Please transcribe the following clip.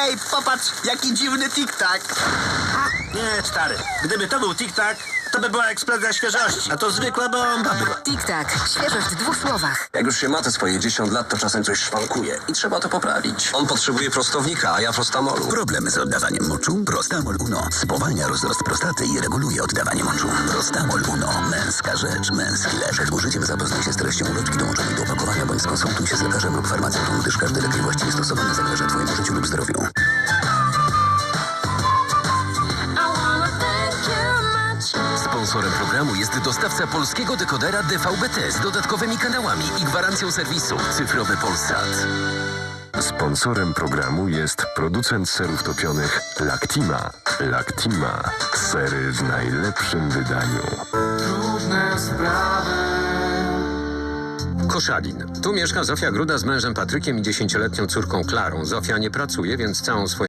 Ej, popatrz, jaki dziwny tik-tak. Nie, stary. Gdyby to był tik-tak, to by była eksplozja świeżości. A to zwykła bomba była. Tik-tak, świeżość w dwóch słowach. Jak już się ma te swoje 10 lat, to czasem coś szwankuje i trzeba to poprawić. On potrzebuje prostownika, a ja prostamolu. Problemy z oddawaniem moczu? Prostamol Uno spowalnia rozrost prostaty i reguluje oddawanie moczu. Prostamol Uno. Męska rzecz, męski lek. Przed użyciem zapoznaj się z treścią ulotki dołączonej do opakowania bądź skonsultuj się z lekarzem lub farmaceutą, gdyż każdy lek niewłaściwie stosowany Sponsorem programu jest dostawca polskiego dekodera DVB-T z dodatkowymi kanałami i gwarancją serwisu Cyfrowy Polsat. Sponsorem programu jest producent serów topionych Lactima. Lactima. Sery w najlepszym wydaniu. Koszalin. Tu mieszka Zofia Gruda z mężem Patrykiem i dziesięcioletnią córką Klarą. Zofia nie pracuje, więc całą swoją